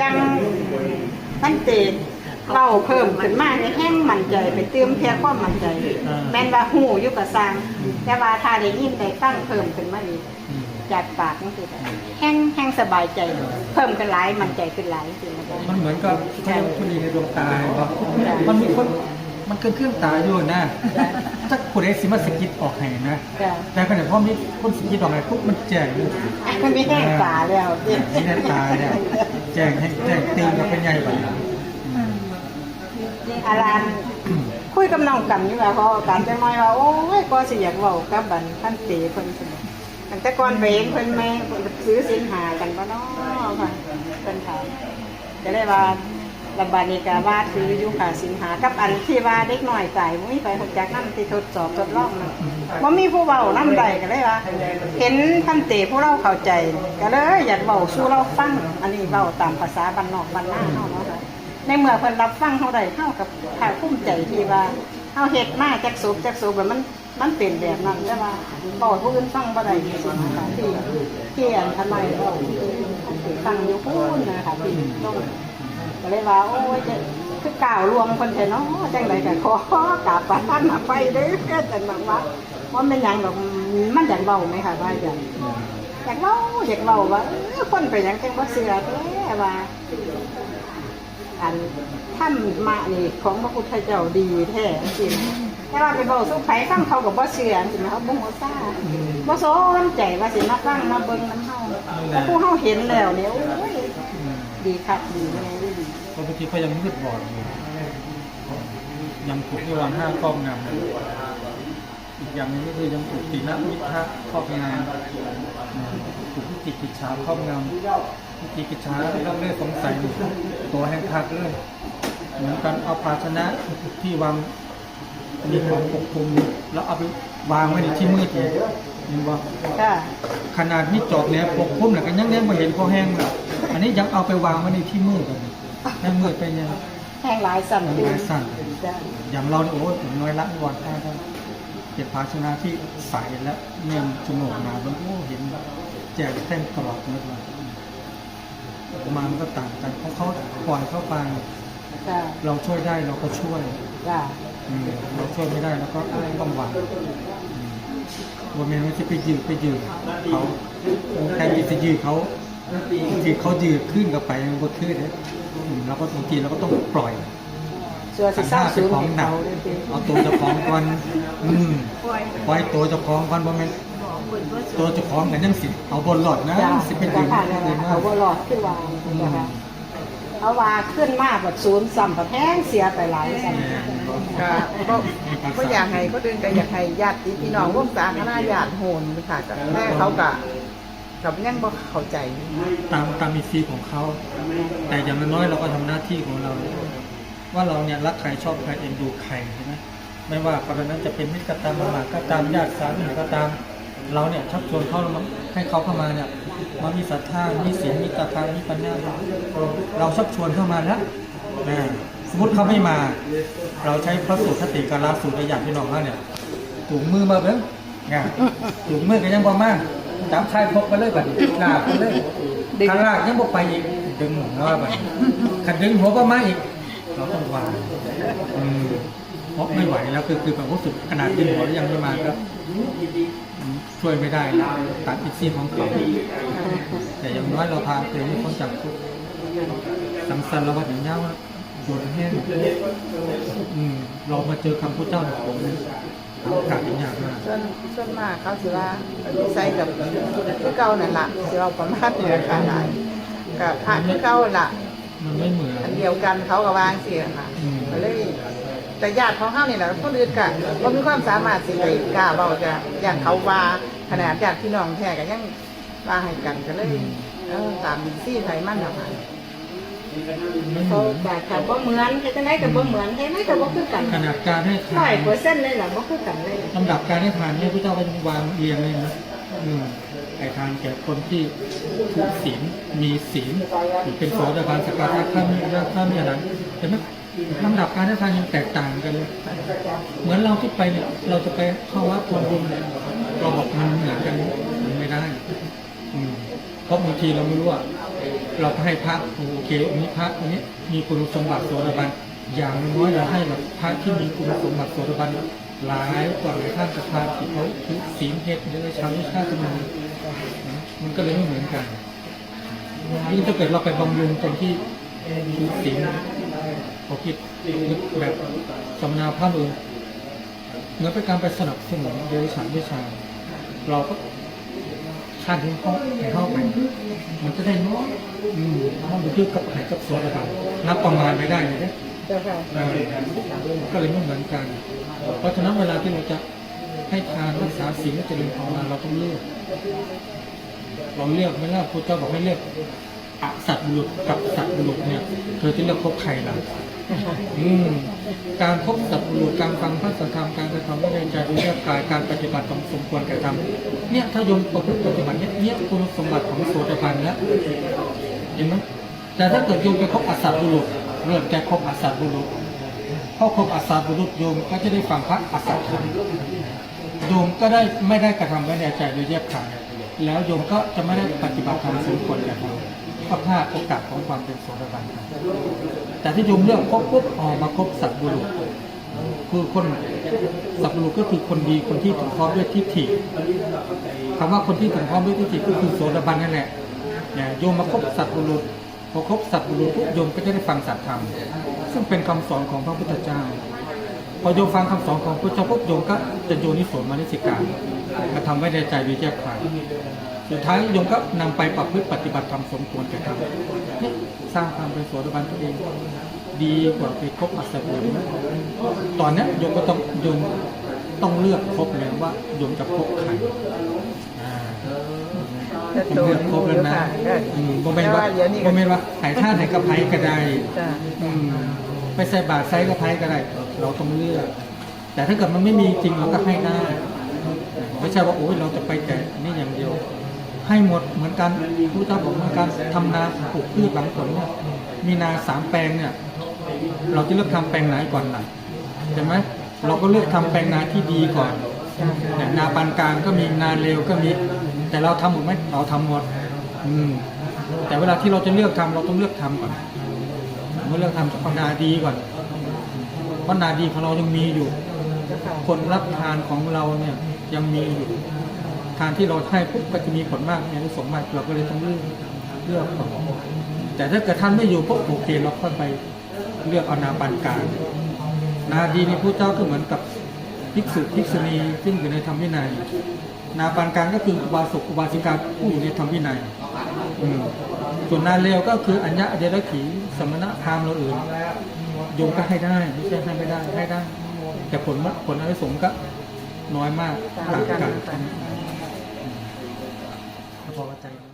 ยังท่านเตดเล่าเพิ่มขึ้นมาในแห้งมั่นใจไปเติมแค่ความมั่นใจอ่าแม่นว่าหูอยู่กับสร้างแต่ว่าถ้าได้ยินได้ฟังเพิ่มขึ้นมาอีกจากปากนั่นคือแห้งแห้งสบายใจ เพิ่มขึ้นหลายมั่นใจขึ้นหลายจริงๆนะคะมันเหมือนกับคนดีในดวงตาเห็นปะมันมีคนมันเกินเครื่องตาอยู่นะ ถ้าคนเอสิมาสกิดออกให้นะ จ้ะแต่ขณะพอมีคนสกิดออกให้ปุ๊บมันแจ้งเลยมันไม่แห้งตาแล้วมีแน่ตาเนี่ยแจ้งให้แจ้งตื่นกับเป็นใหญ่ไปอารามคุยกับน้องกันอยู่ว่าพอกันจังน้อยว่าโอ้ยก็สิอยากเว้ากับบันท่านเตเพิ่นสมตั้งแต่ก่อนไปเห็นเพิ่นแม่เพิ่นซื้อสินหากันบ่เนาะค่ะเพิ่นถามก็เลยว่า ลำบานิกาว่าซื้ออยู่ค่ะสินหากับอันที่ว่าเด็กน้อยตายบ่มีไปฮู้จักนำที่ทดสอบทดลองนั่นบ่มีผู้เว้านำใดก็เลยว่าเห็นท่านเตผู้เราเข้าใจ ก็เลยอยากเว้าสู่เราฟังอันนี้เว้าตามภาษาบ้านนอกบ้านนาเฮาเนาะค่ะในเมื่อเพิ่นรับฟังเฮาได้เฮากับภาคภูมิใจที่ว่าเฮาเฮ็ดมาจักสุบจักสุบแบบมันมันเป็นแบบนั้นแต่ว่าบอกผู้อื่นฟังบ่ได้ที่สุดนะคะที่ที่อันทำไมเว้าฟังอยู่พูนนะคะที่ต้อง ก็เลยว่าโอ้ยจะคือกล่าวรวมคนแท้เนาะจังไดก็ขอกราบประทานมาไปเด้อจังว่าว่ามันเป็นหยังดอกมันอยากเว้าไหมคะว่าอยากอยากเว้าอยากเว้าว่าคนไปยังจังบ่เชื่อแท้ว่าอันถ้ำมานี่ของพระพุทธเจ้าดีแท้จริงแต่ว่าไปบอกสุขไผฟังเขากับบ่เชื่อจริงเขาบ่ฮู้ซ่าบ่สนใจว่าสิมาฟังมาเบิ่งน้ำเฮาแต่ผู้เฮาเห็นแล้วเนี่ยโอ้ยดีคักดีแน่ ดีกติเขายังมืดบอดอยู่ ยังถูกนิวรณ์ห้าครอบงำอีกอย่างนึงก็คือยังถูกตินะมิทะครอบงำถูกพิจิกิจฉาครอบงำพิจิกิจฉาเรื่องเล่สงสัยอยู่ตัวแห่งคักเลยเหมือนกันเอาภาชนะที่วางมีของปกคลุมแล้วเอาไปวางไว้ในที่มืดอีกเห็นบ่ค่ะขนาดที่จอบเนี่ยปกคลุมเนี่ยก็ยังยังไม่เห็นพอแห้งเลยอันนี้ยังเอาไปวางไว้ในที่มืดกัน ให้มืดไปเนี่ยแห้งหลายสั่นแห้งหลายสั่นจ้ะอย่างเราเนี่ยโอ้ยผมน้อยละวอนได้ครับเก็บภาชนะที่ใสและเนียมจมูกมาบนโอ้เห็นแจกเต้นตลอดเลยว่ามามันก็ต่างกันเพราะเขาปล่อยเข้าไปจ้ะเราช่วยได้เราก็ช่วยจ้ะอืมเราช่วยไม่ได้เราก็ต้องหวังวันเมนว่าจะไปยืดไปยืดเขาแทนที่จะยืดเขาที่เขายืดขึ้นกับไปมันก็ขึ้นเนี่ยอืม เราก็บางทีเราก็ต้องปล่อยส่วนสิขันเศร้าห้าเป็สูนงของให้หนักเขาเลยสิเอาตัวเจ้าของก่อนอืมปล่อยตัวเจ้าของก่อนบ่แม่นตัวเจ้าของกันยังสิ เอาบนหลอดนะจ้ะสิเป็นจ้ะยืนค่ะได้เลยมาเอากบ่รอดขึ้นวางนะคะเอาว่าขึ้นมาแบบศูนย์ซ้ำแบบแห้งเสียไปหลายซ้ำก็บ่บ่อยากให้คนอื่นก็อยากให้ญาติพี่น้องร่วมสาธารณญาติโหนค่ะก็แต่เขาก็ กับยังบ่เข้าใจตามตามมีซีของเขา แต่อย่างน้อยเราก็ทำหน้าที่ของเรา ว่าเราเนี่ยรักใครชอบใครเอ็นดูใครใช่ไหมไม่ว่ากรณีนั้นจะเป็นมิตรก็ตามมาก็ตามญาติสามีก็ตาม เราเนี่ยชักชวนเขามาให้เขาเข้ามาเนี่ยมามีศรัทธามีศีลมีตาทานมีปัญญาเราชักชวนเข้ามาแล้วนะสมมติเขาไม่มา เราใช้พระสูตรคติการละสูตรในอย่างที่น้องเขาเนี่ยถุงมือมาเบิ้งไงถุงมือก็ยังพอมาก จับชายพกไปเลยแบบหน้าไปเลยข้างล่างยังบ่ไปอีกดึงหัวไปขัดดึงหัวก็มาอีกเราต้องวางอืมเพราะไม่ไหวแล้วคือคือแบบรู้สึกขนาดดึงหัวแล้วยังไม่มาก็อืมช่วยไม่ได้แล้วตัดอีกซี่ของเขาแต่อย่างน้อยเราพาเตือนให้เขาจับทุกข์สังสรรค์เราว่าอย่างนี้ว่าโดนแห้งอืมเรามาเจอคำพุทธเจ้าเนี่ย ผมโอกาสอย่างมากส่วนส่วนมากเขาสิว่าใส่กับคือเก่านั่นล่ะสิเอาประมาณนี้ค่ะหลายก็พระคือเก่าล่ะมันไม่เหมือนอันเดียวกันเขาก็วางสิค่ะอืมก็เลยแต่ญาติของเขานี่แหละคนอื่นก็บ่มีความสามารถสิไปกล้าเว้าจะอย่างเขาว่าขนาดญาติพี่น้องแท้ก็ยังว่าให้กันก็เลยตามดินซี่ไทยมันน่ะค่ะไม่เห เขามือนแต่ถ้าบ่เหมือนจะได้กับบ่เหมือนแค่ไหนก็บ่คือกันขนาดการให้ทาร้อยนเปอร์เซ็นต์เลยล่ะบ่คือกันเลย ลำดับการให้ทานเนี่ยพระเจ้าก็จะวางเรียงเลยนะอืมให้ทานแก่คนที่ถูกศีลมีศีลเป็นโสดาบันสกทาข้ามีข้ามีอะไรเห็นไหมลำดับการให้ทานยังแตกต่างกันเลย เหมือนเราที่ไปเนี่ยเราจะไปเข้าวัดทำบุญเนี่ยเราบอกมันเหมือนกันมันไม่ได้ อืมเพราะบางทีเราไม่รู้ว่า เราให้พระโอเคอันนี้พระอันนี้มีคุณสมบัติโสดาบันอย่างน้อยเราให้แบบพระที่มีคุณสมบัติโสดาบันหลายกว่าท่านกับพระที่เขาถือศีลเพชรหรือชาววิชาติมันมันก็เลยไม่เหมือนกันยิ่งถ้าเกิดเราไปบำรุงคนที่ถือศีลเขาคิดแบบสำนาพระอื่นเหมือนเป็นการไปสนับสนุนเดรัจฉานวิชาเราก็ คาดถึงเขาเข้าไปมันจะได้น้อยอืมมันเป็นที่กับหายกับส่วนต่างนับประมาณไม่ได้เลยเนี่ยเจ้าค่ะเออก็เลยไม่เหมือนกัน เพราะฉะนั้นเวลาที่เราจะให้ทานรักษาศีลและเจริญภาวนาเราต้องเลือกเราเลือกไม่ล่ะพระเจ้าบอกให้เลือก อสัตว์บุรุษกับสัตว์บุรุษเนี่ย เธอจะเลือกคบใครล่ะอืมการพบสัตว์บุรุษการฟังพระธรรมการกระทำไม่ได้ใจรู้แยกกายการปฏิบัติต้องสมควรแก่ทำเนี่ยถ้าโยมประพฤติปฏิบัติเนี่ยเนี่ยคุณสมบัติของโสดาบันแล้วเห็นไหมแต่ถ้าเกิดโยมไปคบอสัตว์บุรุษเริ่มแกคบอสัตว์บุรุษพอคบอสัตว์บุรุษโยมก็จะได้ฟังพระอสัตว์ธรรมโยมก็ได้ไม่ได้กระทำไม่ได้ใจโดยแยบคายแล้วโยมก็จะไม่ได้ปฏิบัติธรรมสมควรแก่ทำ ก็พลาดโอกาสของความเป็นโสดาบันไปแต่ที่โยมเลือกคบปุ๊บออกมาคบสัตบุรุษ คือคนสัตบุรุษก็คือคนดีคนที่ถึงพร้อมด้วยทิฏฐิคำว่าคนที่ถึงพร้อมด้วยทิฏฐิก็คือโสดาบันนั่นแหละเนี่ยโยมมาคบสัตบุรุษพอคบสัตบุรุษปุ๊บโยมก็จะได้ฟังสัตธรรม ซึ่งเป็นคำสอนของพระพุทธเจ้าพอโยมฟังคำสอนของพระเจ้าปุ๊บโยมก็จะโยนิโสมนสิการกระทำไว้ในใจโดยแยบคาย สุดท้ายโยมก็นำไปประพฤติปฏิบัติธรรมสมควรแก่ธรรมนี่สร้างความเป็นโสดาบันตัวเอง ดีกว่าไปคบอัศวินตอนเนี้ยโยมก็ต้องโยมต้องเลือกคบเลยว่าโยมจะคบใครอ่าจะต้องเลือกคบแล้วนะอืมโมเมนต์ว่าเดี๋ยวนี้โมเมนต์ว่าหายท่าไหนกระไพก็ได้จ้ะอืมไปใส่บาตรไซส์กระไพก็ได้ เราต้องเลือก แต่ถ้าเกิดมันไม่มีจริงเราก็ให้ได้ไม่ใช่ว่าโอ้ยเราจะไปแต่นี่อย่างเดียว ให้หมดเหมือนกันผู้เจ้าบอกเหมือนกันทำนาปลูกพืชบางผลเนี่ยมีนาสามแปลงเนี่ย เราจะเลือกทำแปลงไหนก่อนล่ะใช่ไหมเราก็เลือกทำแปลงนาที่ดีก่อนเนี่ยนาปานกลางก็มีนาเร็วก็มี แต่เราทำหมดไหมเราทำหมด อืม แต่เวลาที่เราจะเลือกทำเราต้องเลือกทำก่อนเมื่อเลือกทำจะเอานาดีก่อนเพราะนาดีของเรายังมีอยู่ คนรับทานของเราเนี่ยยังมีอยู่ ทานที่เราให้ปุ๊บก็จะมีผลมากมีอานิสงส์มากเราก็เลยต้องเลือกเลือกก่อนแต่ถ้าเกิดท่านไม่อยู่ปุ๊บโอเคเราค่อยไปเลือกเอานาปานกลางนาดีในผู้เจ้าก็เหมือนกับภิกษุภิกษุณีซึ่งอยู่ในธรรมวินัย นาปานกลางก็คืออุบาสกอุบาสิกาผู้อยู่ในธรรมวินัยส่วนนาเลวก็คืออัญญะเดรัจฉีสมณะพราหมณ์เราอื่นโยมก็ให้ได้ไม่ใช่ให้ไม่ได้ให้ได้ แต่ผลผลอนิสงส์ก็น้อยมากต่างกัน ต่